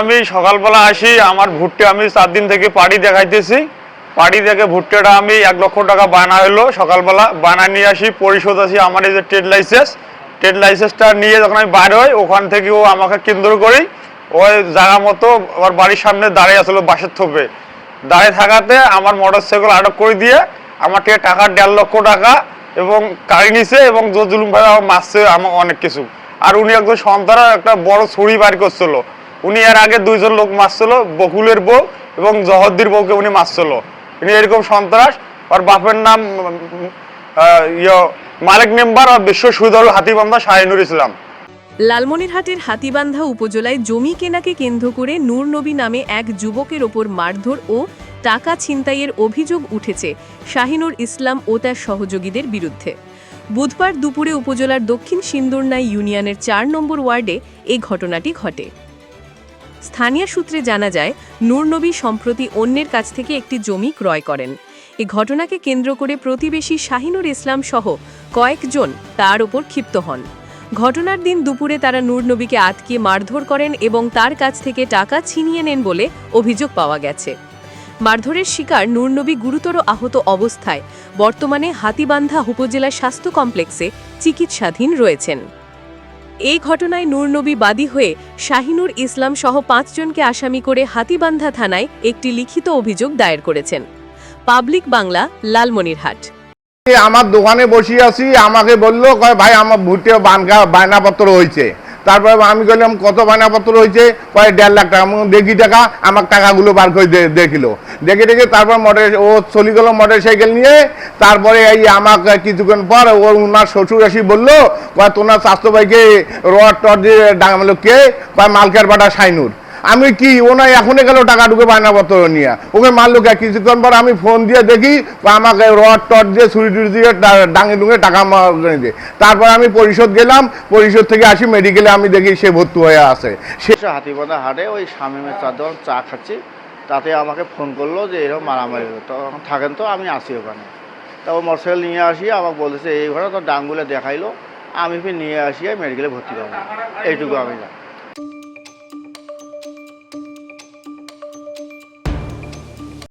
আমি সকালবেলা আসি, আমার ভুট্টে আমি চার দিন থেকে পাড়ি দেখাইতেছি। পাড়ি দেখে ভুট্টেটা আমি এক লক্ষ টাকা বানা হলো সকালবেলা বানা নিয়ে আসি, পরিশোধ আসি আমার এই যে ট্রেড লাইসেন্স ট্রেড লাইসেন্সটা নিয়ে যখন আমি বাইর হই, ওখান থেকে ও আমাকে কেন্দ্র করি ওই জায়গা মতো আমার বাড়ির সামনে দাঁড়িয়ে আসলো বাসের থোপে। দাঁড়িয়ে থাকাতে আমার মোটর সাইকেল আটক করে দিয়ে আমার থেকে টাকা দেড় লক্ষ টাকা এবং গাড়ি নিছে এবং জজুলুম ভাই আমার মারছে আমার অনেক কিছু। আর উনি একজন সন্তান একটা বড় ছুরি বার করছিল। উনি এর আগে দুইজন লোক মারছিল, বকুলের বউ এবং জহদ্দির বউকে উনি মারছিল। উনি এরকম সন্ত্রাস আর বাপের নাম ইয়ে মালিক মেম্বার আর বিশ্ব সুদল হাতিবান্ধা শাহিনুর ইসলাম। লালমনিরহাটের হাতিবান্ধা উপজেলায় জমি কেনাকে কেন্দ্র করে নূর নবী নামে এক যুবকের ওপর মারধর ও টাকা ছিনতাইয়ের অভিযোগ উঠেছে শাহিনুর ইসলাম ও তার সহযোগীদের বিরুদ্ধে। বুধবার দুপুরে উপজেলার দক্ষিণ সিন্দুরনাই ইউনিয়নের চার নম্বর ওয়ার্ডে এই ঘটনাটি ঘটে। স্থানীয় সূত্রে জানা যায় নূরনবী সম্প্রতি অন্যের কাছ থেকে একটি জমি ক্রয় করেন। এ ঘটনাকে কেন্দ্র করে প্রতিবেশী শাহিনুর ইসলাম সহ কয়েকজন তার ওপর ক্ষিপ্ত হন। ঘটনার দিন দুপুরে তারা নূরনবীকে আটকে মারধর করেন এবং তার কাছ থেকে টাকা ছিনিয়ে নেন বলে অভিযোগ পাওয়া গেছে। মারধরের শিকার নূরনবী গুরুতর আহত অবস্থায় বর্তমানে হাতিবান্ধা উপজেলা স্বাস্থ্য কমপ্লেক্সে চিকিৎসাধীন রয়েছেন। এই ঘটনায় নূরনবী বাদী হয়ে শাহিনুর ইসলাম সহ পাঁচজনকে আসামি করে হাতিবান্ধা থানায় একটি লিখিত অভিযোগ দায়ের করেছেন। পাবলিক বাংলা, লালমনিরহাট। আমার দোকানে বসে আছি, আমাকে বলল ভাই, আমার ভুটে বানগা বায়নাপত্র হয়েছে তারপরে আমি বললাম, কত বায়নাপত্র হয়েছে? প্রায় দেড় লাখ টাকা। দেখি টাকা, আমার টাকাগুলো বার করে দেখিল। দেখে দেখে তারপর মোটর ও চলে গেলো মোটর সাইকেল নিয়ে। তারপরে এই আমাকে কিছুক্ষণ পর ও উনার শ্বশুর এসে বলল তোমার স্বাস্থ্য ভাইকে রড টড দিয়ে ডাঙালো কে? কয়, মালকের বাটা সাইনুর আমি কি ওনা এখনই গেল, টাকা ঢুকে বায়নাপত্র নিয়ে। ওকে মারলো কে? কিছুক্ষণ পর আমি ফোন দিয়ে দেখি, আমাকে রড টড দিয়ে, ছুরি টুরি দিয়ে ডাঙে ডুঙে টাকা দিয়ে তারপর আমি পরিশোধ গেলাম পরিশোধ থেকে আসি মেডিকেলে আমি দেখি সে ভর্তি হয়ে আছে। সে হাতিবান্ধা হাটে, ওই চার দোকান চা খাচ্ছি। তাতে আমাকে ফোন করল যে, এরকম মারামারি থাকেন তো, আমি আসি ওখানে। তা ও মোটরসাইকেল নিয়ে আসি, আমাকে বলেছে এই ঘরে তো ডাঙ্গুলে দেখাইলো। আমি ফির নিয়ে আসি মেডিকেলে ভর্তি করব। এইটুকু আমি জানি।